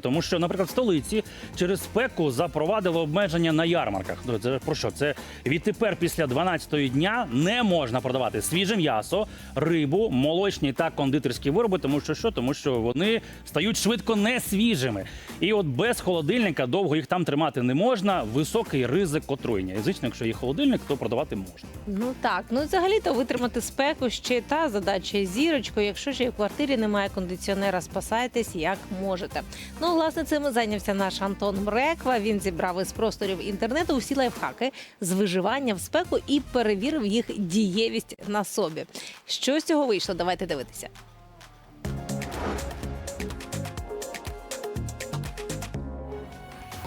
Тому що, наприклад, в столиці через спеку запровадили обмеження на ярмарках. Це про що? Це відтепер після 12-ї дня не можна продавати свіже м'ясо, рибу, молочні та кондитерські вироби, тому що що? Тому що вони стають швидко не свіжими. І от без холодильника довго їх там тримати не можна. Високий ризик отруєння. І звичайно, якщо є холодильник, то продавати можна. Ну так, ну взагалі-то витримати спеку ще та задача зірочкою. Якщо ж і в квартирі немає кондиціонера, спасайтесь як можете. Ну, власне, цим зайнявся наш Антон Мреква. Він зібрав із просторів інтернету усі лайфхаки з виживання в спеку і перевірив їх дієвість на собі. Що з цього вийшло? Давайте дивитися.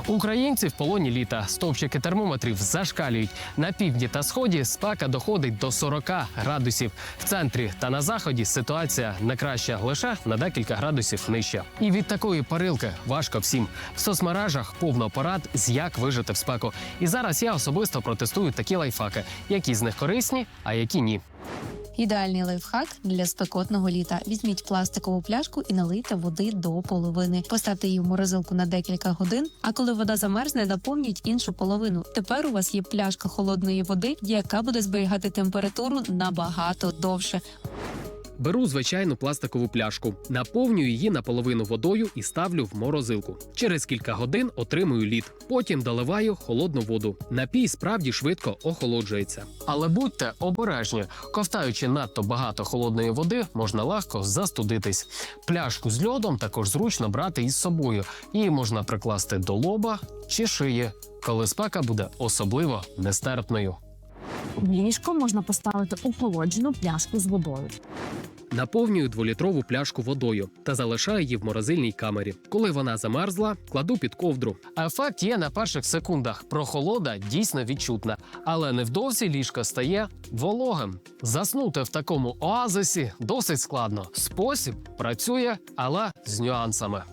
Українці в полоні літа. Стовпчики термометрів зашкалюють. На півдні та сході спека доходить до 40 градусів. В центрі та на заході ситуація не краща, лише на декілька градусів нижча. І від такої парилки важко всім. В соцмережах повно порад з як вижити в спеку. І зараз я особисто протестую такі лайфхаки, які з них корисні, а які ні. Ідеальний лайфхак для спекотного літа. Візьміть пластикову пляшку і налийте води до половини. Поставте її в морозилку на декілька годин. А коли вода замерзне, наповніть іншу половину. Тепер у вас є пляшка холодної води, яка буде зберігати температуру набагато довше. Беру звичайну пластикову пляшку, наповнюю її наполовину водою і ставлю в морозилку. Через кілька годин отримую лід. Потім доливаю холодну воду. Напій справді швидко охолоджується. Але будьте обережні, ковтаючи надто багато холодної води, можна легко застудитись. Пляшку з льодом також зручно брати із собою. Її можна прикласти до лоба чи шиї, коли спека буде особливо нестерпною. В ліжко можна поставити охолоджену пляшку з водою. Наповнюю дволітрову пляшку водою та залишаю її в морозильній камері. Коли вона замерзла, кладу під ковдру. Ефект є на перших секундах. Прохолода дійсно відчутна, але невдовзі ліжко стає вологим. Заснути в такому оазисі досить складно. Спосіб працює, але з нюансами.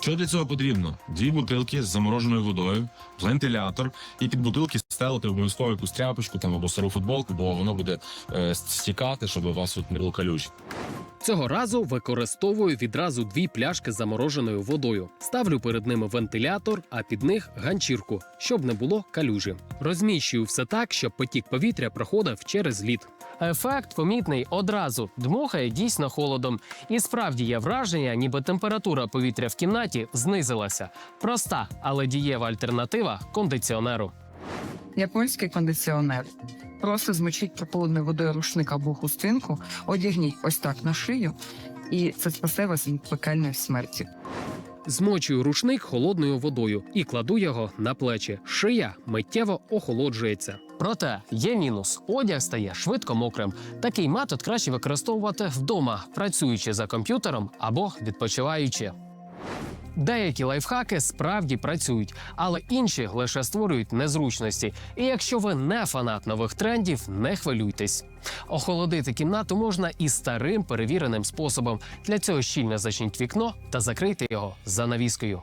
Що для цього потрібно? Дві бутилки з замороженою водою, вентилятор, і під бутилки ставити обов'язково якусь тряпочку там або стару футболку, бо воно буде е, стікати, щоб у вас тут не було калюч. Цього разу використовую відразу дві пляшки з замороженою водою. Ставлю перед ними вентилятор, а під них ганчірку, щоб не було калюжі. Розміщую все так, щоб потік повітря проходив через лід. Ефект помітний одразу дмухає дійсно холодом, і справді є враження, ніби температура повітря в кімнаті знизилася. Проста, але дієва альтернатива кондиціонеру. Японський кондиціонер. Просто змочіть прохолодною водою рушник або хустинку, одягніть ось так на шию, і це спасе вас від пекельної смерті. Змочую рушник холодною водою і кладу його на плечі. Шия миттєво охолоджується. Проте є мінус: одяг стає швидко мокрим. Такий метод краще використовувати вдома, працюючи за комп'ютером або відпочиваючи. Деякі лайфхаки справді працюють, але інші лише створюють незручності. І якщо ви не фанат нових трендів, не хвилюйтесь. Охолодити кімнату можна і старим перевіреним способом. Для цього щільно зачніть вікно та закрийте його занавіскою.